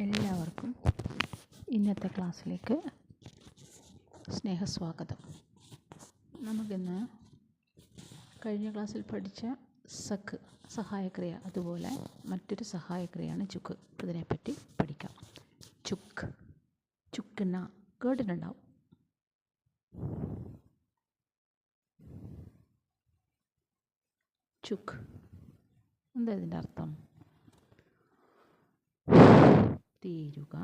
എല്ലാവർക്കും ഇന്നത്തെ ക്ലാസ്സിലേക്ക് സ്നേഹസ്വാഗതം. നമുക്കിന്ന് കഴിഞ്ഞ ക്ലാസ്സിൽ പഠിച്ച സഖ് സഹായക്രിയ അതുപോലെ മറ്റൊരു സഹായക്രിയയാണ് ചുക്ക്. ഇതിനെപ്പറ്റി പഠിക്കാം. ചുക്ക്. ചുക്കിന കേട്ടിട്ടുണ്ടാവും. ചുക്ക്. എന്താ ഇതിന്റെ അർത്ഥം? തീരുക.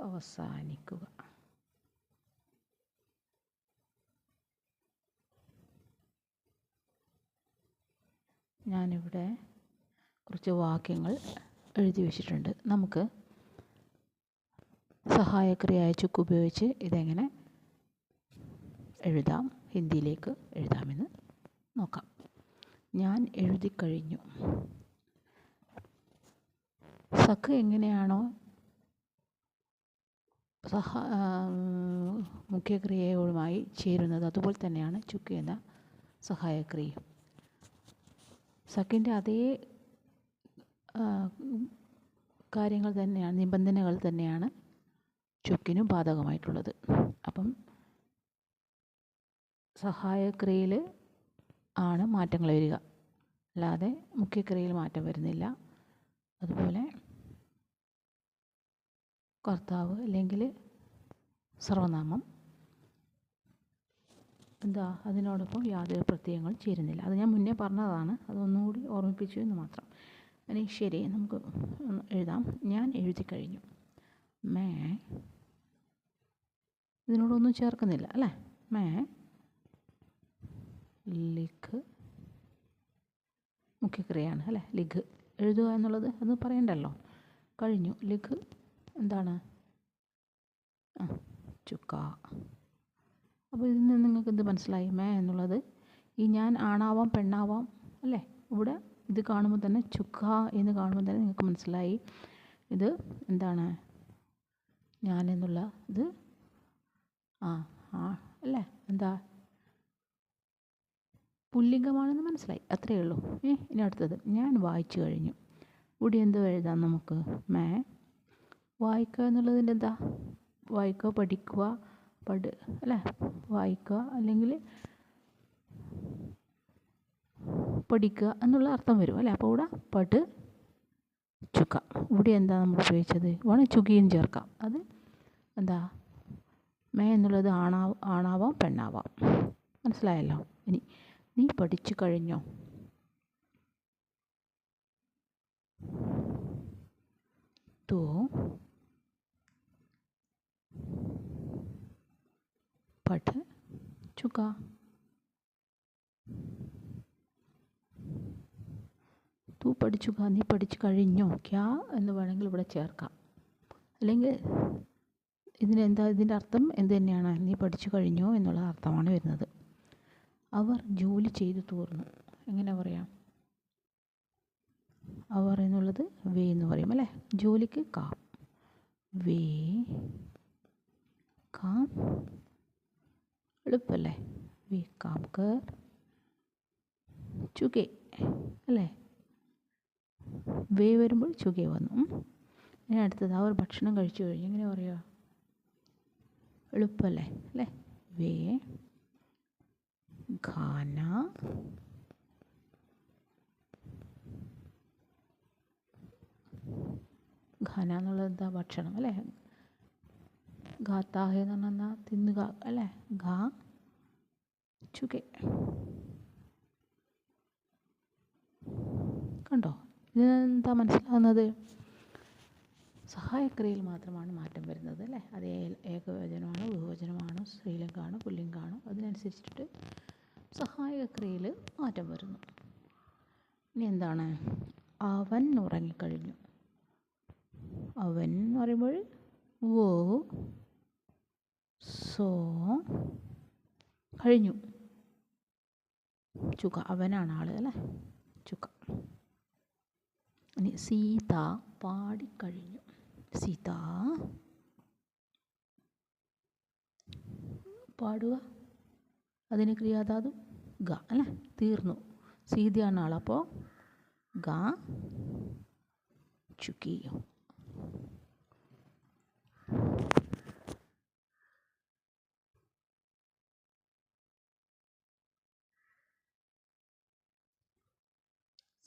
അവസാനിക്കുക. ഞാനിവിടെ കുറച്ച് വാക്യങ്ങൾ എഴുതി വച്ചിട്ടുണ്ട്. നമുക്ക് സഹായക്രിയായ ചുക്ക് ഉപയോഗിച്ച് ഇതെങ്ങനെ എഴുതാം? ഹിന്ദിയിലേക്ക് എഴുതാമെന്ന് നോക്കാം. ഞാൻ എഴുതി കഴിഞ്ഞു. സഖ് എങ്ങനെയാണോ സഹ മുഖ്യക്രിയയുമായി ചേരുന്നത് അതുപോലെ തന്നെയാണ് ചുക്ക് എന്ന സഹായക്രിയ. സഖിന്റെ അതേ കാര്യങ്ങൾ തന്നെയാണ് നിബന്ധനകൾ തന്നെയാണ് ചുക്കിനും ബാധകമായിട്ടുള്ളത്. അപ്പം സഹായക്രിയയിൽ ആണ് മാറ്റങ്ങൾ വരിക. അല്ലാതെ മുഖ്യക്രിയയിൽ മാറ്റം വരുന്നില്ല. അതുപോലെ കർത്താവ് അല്ലെങ്കിൽ സർവനാമം. എന്താ? അതിനോടൊപ്പം യാതൊരു പ്രത്യയങ്ങൾ ചേരുന്നില്ല. അത് ഞാൻ മുന്നേ പറഞ്ഞതാണ്. അതൊന്നുകൂടി ഓർമ്മിപ്പിച്ചു എന്ന് മാത്രം. ഇനി ശരി നമുക്ക് എഴുതാം. ഞാൻ എഴുതി കഴിഞ്ഞു. മേ. ഇതിനോടൊന്നും ചേർക്കുന്നില്ല അല്ലേ? മേ. ലിഖ്. മുഖ്യക്രിയയാണ് അല്ലേ? ലിഖ്. എഴുതുക എന്നുള്ളത് അത് പറയണ്ടല്ലോ. കഴിഞ്ഞു. ലിഖ്. എന്താണ്? ആ ചുക്ക. അപ്പോൾ ഇതിൽ നിന്ന് നിങ്ങൾക്ക് എന്ത് മനസ്സിലായി? മേ എന്നുള്ളത് ഈ ഞാൻ ആണാവാം പെണ്ണാവാം അല്ലേ? ഇവിടെ ഇത് കാണുമ്പോൾ തന്നെ ചുക്ക എന്ന് കാണുമ്പോൾ തന്നെ നിങ്ങൾക്ക് മനസ്സിലായി. ഇത് എന്താണ്? ഞാൻ എന്നുള്ള ഇത്. ആ ആ അല്ലേ? എന്താ? പുല്ലിംഗമാണെന്ന് മനസ്സിലായി. അത്രയേ ഉള്ളൂ. ഏ ഇനി അടുത്തത്. ഞാൻ വായിച്ചു കഴിഞ്ഞു. ഇവിടെ എന്ത് എഴുതാം നമുക്ക്. മേ വായിക്കുക എന്നുള്ളതിന്റെ എന്താ? വായിക്കുക പഠിക്കുക പഠി അല്ലേ? വായിക്കുക അല്ലെങ്കിൽ പഠിക്കുക എന്നുള്ള അർത്ഥം വരും അല്ലേ? അപ്പോൾ ഇവിടെ പട് ചുക്ക. ഇവിടെ എന്താ നമ്മൾ ഉപയോഗിച്ചത്? വേണം ചുകിയും ചേർക്കാം. അത് എന്താ? മേ എന്നുള്ളത് ആണാ ആണാവാം പെണ്ണാവാം. മനസ്സിലായല്ലോ? ഇനി നീ പഠിച്ചു കഴിഞ്ഞോ? तो പഠ ചുക തൂ പഠിച്ചുക നീ പഠിച്ചു കഴിഞ്ഞോ? ക്യാ എന്ന് വേണമെങ്കിൽ ഇവിടെ ചേർക്കാം. അല്ലെങ്കിൽ ഇതിനെന്താ ഇതിന്റെ അർത്ഥം എന്ത് തന്നെയാണ്? നീ പഠിച്ചു കഴിഞ്ഞോ എന്നുള്ള അർത്ഥമാണ് വരുന്നത്. അവർ ജോലി ചെയ്തു തീർന്നു. എങ്ങനെ പറയാം? അവർ എന്നുള്ളത് വേ എന്ന് പറയും അല്ലേ? ജോലിക്ക് കാം. വേ കാം എളുപ്പമല്ലേ വി കാംകർ ചുകെ അല്ലേ? വേ വരുമ്പോൾ ചുകെ വന്നു. ഇനി അടുത്തത് ആ ഒരു ഭക്ഷണം കഴിച്ചു കഴിഞ്ഞു എങ്ങനെ പറയുക എളുപ്പമല്ലേ അല്ലേ? വേ ഖാന ഖാന എന്നുള്ളത് എന്താ ഭക്ഷണം? അല്ലേ? ഖാത്താഹ എന്ന് പറഞ്ഞാൽ തിന്നുക അല്ലേ? ഖാ ചുകെ. കണ്ടോ? ഇതെന്താ മനസ്സിലാകുന്നത് സഹായക്രിയയിൽ മാത്രമാണ് മാറ്റം വരുന്നത് അല്ലേ? അത് ഏകവചനമാണോ ബഹുവചനമാണോ സ്ത്രീലിംഗമാണോ പുല്ലിംഗമാണോ അതിനനുസരിച്ചിട്ട് സഹായക്രിയയിൽ മാറ്റം വരുന്നു. ഇനി എന്താണ്? അവൻ ഉറങ്ങിക്കഴിഞ്ഞു. അവൻ എന്ന് പറയുമ്പോൾ വോ സോ കഴിഞ്ഞു. ചുക അവനാണ് ആൾ അല്ലേ? ചുക. ഇനി സീത പാടിക്കഴിഞ്ഞു സീത. പാടുക. അതിന് ക്രിയാതാതു ഗ അല്ലേ? തീർന്നു. സീതയാണ് ആളപ്പോൾ ഗ. गा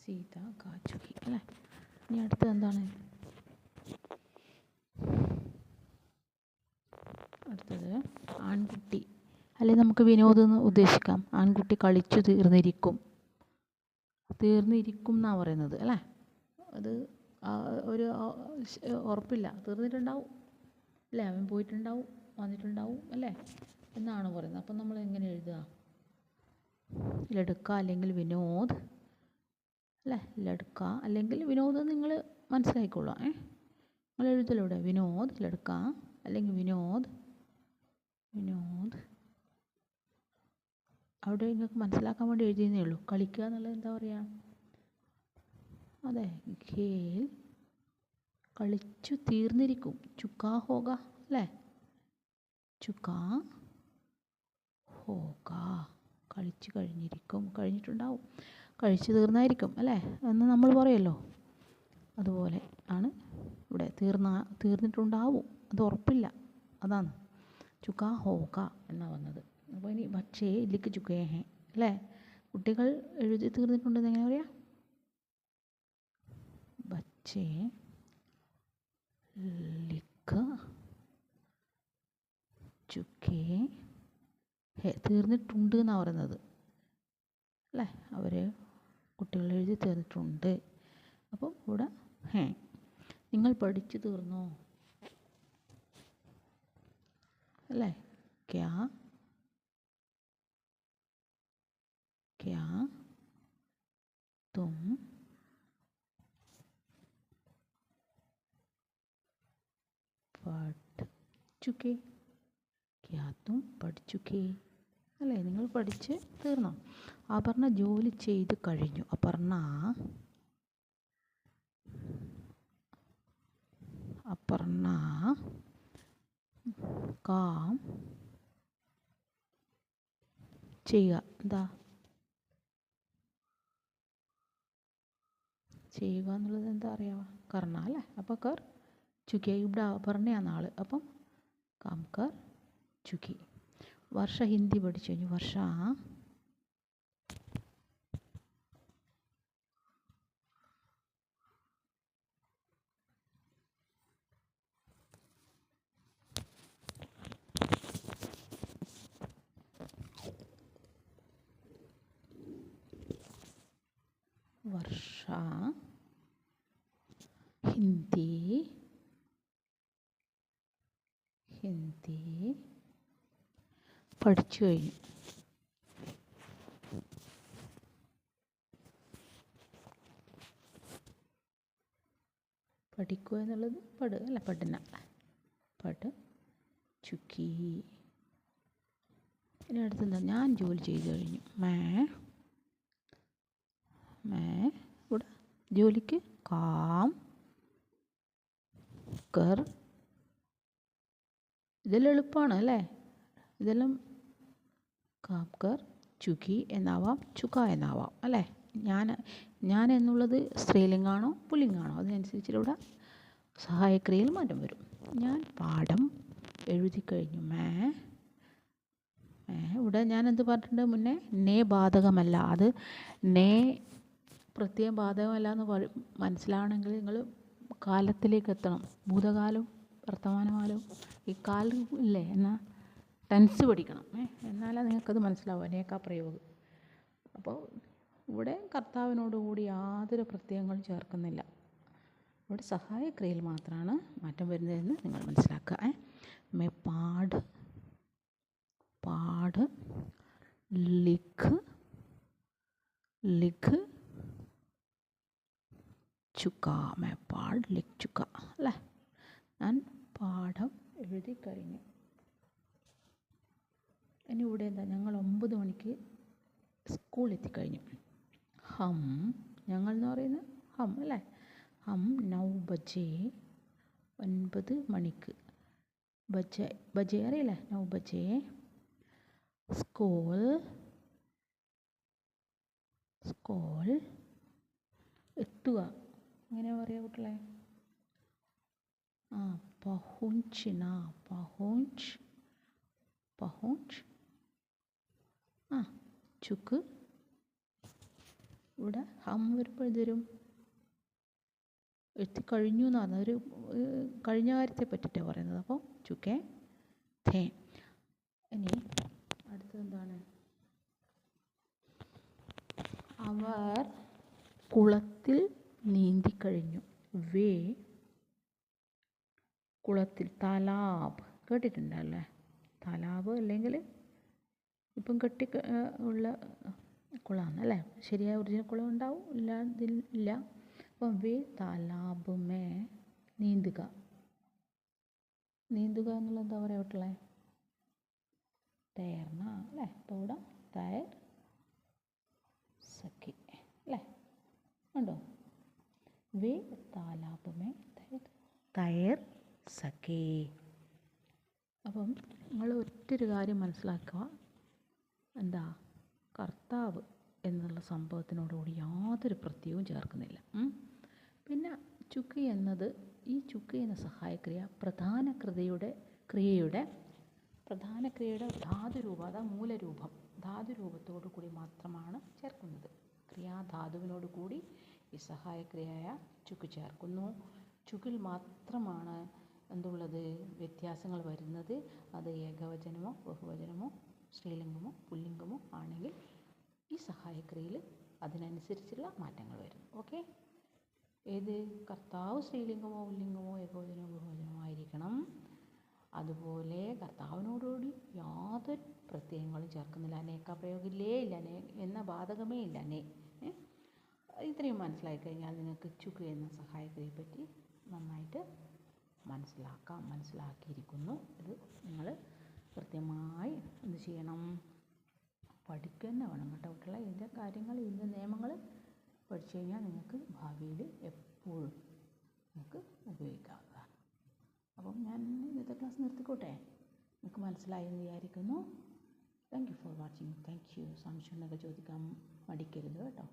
സീത കാച്ചുകി അല്ലേ? ഇനി അടുത്തത് എന്താണ്? അടുത്തത് ആൺകുട്ടി. അല്ലെങ്കിൽ നമുക്ക് വിനോദം എന്ന് ഉദ്ദേശിക്കാം. ആൺകുട്ടി കളിച്ചു തീർന്നിരിക്കും. തീർന്നിരിക്കും എന്നാണ് പറയുന്നത് അല്ലേ? അത് ഒരു ഉറപ്പില്ല. തീർന്നിട്ടുണ്ടാവും. അല്ലേ? അവൻ പോയിട്ടുണ്ടാവും വന്നിട്ടുണ്ടാവും അല്ലേ? എന്നാണ് പറയുന്നത്. അപ്പം നമ്മൾ എങ്ങനെ എഴുതുക? ലടുക്ക അല്ലെങ്കിൽ വിനോദ് അല്ലേ? ലടുക്ക അല്ലെങ്കിൽ വിനോദ് നിങ്ങൾ മനസ്സിലാക്കിക്കൊള്ളുക ഏ? നിങ്ങൾ എഴുതലൂടെ വിനോദ് ലടുക്ക അല്ലെങ്കിൽ വിനോദ്. വിനോദ്. അവിടെ നിങ്ങൾക്ക് മനസ്സിലാക്കാൻ വേണ്ടി എഴുതിയെന്നേ ഉള്ളൂ. കളിക്കുക എന്നുള്ളത് എന്താ പറയുക അതെ. ഖേൽ കളിച്ചു തീർന്നിരിക്കും. ചുക്കാ ഹോക അല്ലേ? ചുക്കാ ഹോക കളിച്ചു കഴിഞ്ഞിരിക്കും. കഴിഞ്ഞിട്ടുണ്ടാവും. കഴിച്ചു തീർന്നായിരിക്കും അല്ലേ? എന്ന് നമ്മൾ പറയുമല്ലോ. അതുപോലെ ആണ് ഇവിടെ തീർന്ന തീർന്നിട്ടുണ്ടാവും. അത് ഉറപ്പില്ല. അതാണ്. ചുക്ക ഹോക്ക എന്നാണ് വന്നത്. അപ്പോൾ ഇനി ഭക്ഷേ ഇല്ലിക്ക് ചുക്കേ ഹേ അല്ലേ? കുട്ടികൾ എഴുതി തീർന്നിട്ടുണ്ടെന്ന് എങ്ങനെ പറയാം? ബച്ചേ ലിക്ക് ചുക്കേ ഹേ തീർന്നിട്ടുണ്ട് എന്നാണ് പറയുന്നത്. അല്ലേ? അവർ കുട്ടികൾ എഴുതി തീർന്നിട്ടുണ്ട് അപ്പം ഇവിടെ ഹേ നിങ്ങൾ പഠിച്ചു തീർന്നോ അല്ലേ ക്യാ क्या तुम पढ़ चुके क्या तुम പഠ് ചുക്കേ അല്ലേ? നിങ്ങൾ പഠിച്ച് തീർന്നോ? അപർണ ജോലി ചെയ്ത് കഴിഞ്ഞു. അപർണ അപർണ കാം ചെയ്യുക. എന്താ? ചെയ്യുക എന്നുള്ളത് എന്താ അറിയാവ? കർണ അല്ലേ? അപ്പോൾ കർ ചുക്കി ഇവിടെ അപർണയാണ് ആൾ അപ്പം കാം കർ ചുക്കി வருஷ ஹிந்தி படித்தோம் வருஷா वर्षा हिंदी പഠിച്ചു കഴിഞ്ഞു. പഠിക്കുക എന്നുള്ളത് പട് അല്ല പഠന. പട് ചുക്കി ഇനി അടുത്തെന്താ? ഞാൻ ജോലി ചെയ്ത് കഴിഞ്ഞു. മേ മേ ഇവിടെ ജോലിക്ക് കാം കർ. ഇതെല്ലാം എളുപ്പമാണ് അല്ലേ? ഇതെല്ലാം കാം കർ ചുക്കി എന്നാവാം ചുക എന്നാവാം അല്ലേ? ഞാൻ ഞാൻ എന്നുള്ളത് സ്ത്രീലിംഗാണോ പുല്ലിംഗാണോ അതിനനുസരിച്ചിലൂടെ സഹായക്രിയയിൽ മാറ്റം വരും. ഞാൻ പാഠം എഴുതി കഴിഞ്ഞു മേ ഇവിടെ ഞാൻ എന്ത് പറഞ്ഞിട്ടുണ്ട് മുന്നേ? നേ ബാധകമല്ല. അത് നേ പ്രത്യേകം ബാധകമല്ല എന്ന് മനസ്സിലാവണമെങ്കിൽ നിങ്ങൾ കാലത്തിലേക്ക് എത്തണം. ഭൂതകാലവും വർത്തമാനകാലവും ഈ കാലം ഇല്ലേ? എന്നാൽ ടെൻസ് പഠിക്കണം. എന്നാലേ നിങ്ങൾക്കത് മനസ്സിലാവും അനേക്കാ പ്രയോഗം. അപ്പോൾ ഇവിടെ കർത്താവിനോടുകൂടി യാതൊരു പ്രത്യയങ്ങളും ചേർക്കുന്നില്ല. ഇവിടെ സഹായക്രിയയിൽ മാത്രമാണ് മാറ്റം വരുന്നതെന്ന് നിങ്ങൾ മനസ്സിലാക്കുക. മേ പാട് പാട് ലിഖ് ലിഖ് ചുക്ക മേ പാട് ലിഖ് ചുക്ക അല്ലേ? ഞാൻ പാഠം എഴുതി കഴിഞ്ഞു ഇനി ഇവിടെ എന്താ? ഞങ്ങൾ ഒമ്പത് മണിക്ക് സ്കൂളിൽ എത്തിക്കഴിഞ്ഞു. ഹം ഞങ്ങൾ എന്ന് പറയുന്നത് ഹം അല്ലേ? ഹം നൗ ബജേ ഒൻപത് മണിക്ക്. ബജേ ബജേ അറിയില്ലേ? നൗ ബജേ സ്കൂൾ സ്കൂൾ എത്തുക. അങ്ങനെ പറയുക കുട്ടികളെ? ആ പഹുഞ്ചിന പഹുഞ്ച് പഹുഞ്ച്. ആ ചുക്ക്. ഇവിടെ ഹം വരുമ്പോൾ എന്ത് വരും എത്തിക്കഴിഞ്ഞു എന്ന് പറഞ്ഞത്. ഒരു കഴിഞ്ഞ കാര്യത്തെ പറ്റിയിട്ടാണ് പറയുന്നത്. അപ്പോൾ ചുക്കേ ധേ ഇനി അടുത്തെന്താണ് അവർ കുളത്തിൽ നീന്തി കഴിഞ്ഞു. വേ കുളത്തിൽ തലാബ്. കേട്ടിട്ടുണ്ടല്ലേ? തലാബ് അല്ലെങ്കിൽ ഇപ്പം കെട്ടി ഉള്ള കുളമാണ് അല്ലേ? ശരിയായ ഒറിജിനൽ കുളം ഉണ്ടാവും ഇല്ലാതിൽ ഇല്ല. അപ്പം വേ താലാബ് നീന്തുക. നീന്തുക എന്നുള്ളത് എന്താ പറയുക വീട്ടിലെ? തേർന്ന അല്ലേ? തോട തയർ സഖി അല്ലേ? ഉണ്ടോ? വേ താലാബ് തയർ തയർ സഖി. അപ്പം നിങ്ങൾ ഒറ്റൊരു കാര്യം മനസ്സിലാക്കുക. എന്താ? കർത്താവ് എന്നുള്ള സംഭവത്തിനോടുകൂടി യാതൊരു പ്രത്യയവും ചേർക്കുന്നില്ല. പിന്നെ ചുക്കി എന്നത് ഈ ചുക്കി എന്ന സഹായക്രിയ പ്രധാന കൃതിയുടെ ക്രിയയുടെ പ്രധാന ക്രിയയുടെ ധാതുരൂപം അതാ മൂലരൂപം ധാതുരൂപത്തോടു കൂടി മാത്രമാണ് ചേർക്കുന്നത്. ക്രിയാധാതുവിനോട് കൂടി ഈ സഹായക്രിയയായ ചുക്ക് ചേർക്കുന്നു. ചുക്കിൽ മാത്രമാണ് എന്തുള്ളത്? വ്യത്യാസങ്ങൾ വരുന്നത്. അത് ഏകവചനമോ ബഹുവചനമോ സ്ത്രീലിംഗമോ പുല്ലിംഗമോ ആണെങ്കിൽ ഈ സഹായക്രിയയിൽ അതിനനുസരിച്ചുള്ള മാറ്റങ്ങൾ വരും ഓക്കെ? ഏത്? കർത്താവ് സ്ത്രീലിംഗമോ പുല്ലിംഗമോ ഏകവചനമോ ബഹുവചനമോ ആയിരിക്കണം. അതുപോലെ കർത്താവിനോടുകൂടി യാതൊരു പ്രത്യയങ്ങളും ചേർക്കുന്നില്ല. അനേക്ക പ്രയോഗമില്ലേ? ഇല്ല. എന്ന ബാധകമേ ഇല്ല. അനേ? ഇത്രയും മനസ്സിലായി കഴിഞ്ഞാൽ നിങ്ങൾക്ക് ചുക്ക് എന്ന സഹായക്രിയെ പറ്റി നന്നായിട്ട് മനസ്സിലാക്കാം. മനസ്സിലാക്കിയിരിക്കുന്നു. ഇത് നിങ്ങൾ കൃത്യമായി ചെയ്യണം. പഠിക്കുക തന്നെ വേണം കേട്ടോ. കുട്ടികളെ ഇതിന്റെ കാര്യങ്ങൾ ഇതിന്റെ നിയമങ്ങൾ പഠിച്ചു കഴിഞ്ഞാൽ നിങ്ങൾക്ക് ഭാവിയിൽ എപ്പോഴും നിങ്ങൾക്ക് ഉപയോഗിക്കാവുന്നതാണ്. അപ്പം ഞാൻ ഇന്നത്തെ ക്ലാസ് നിർത്തിക്കോട്ടെ? നിങ്ങൾക്ക് മനസ്സിലായി എന്ന് വിചാരിക്കുന്നു thank you for watching thank you സംശയങ്ങളൊക്കെ ചോദിക്കാൻ മടിക്കരുത് കേട്ടോ.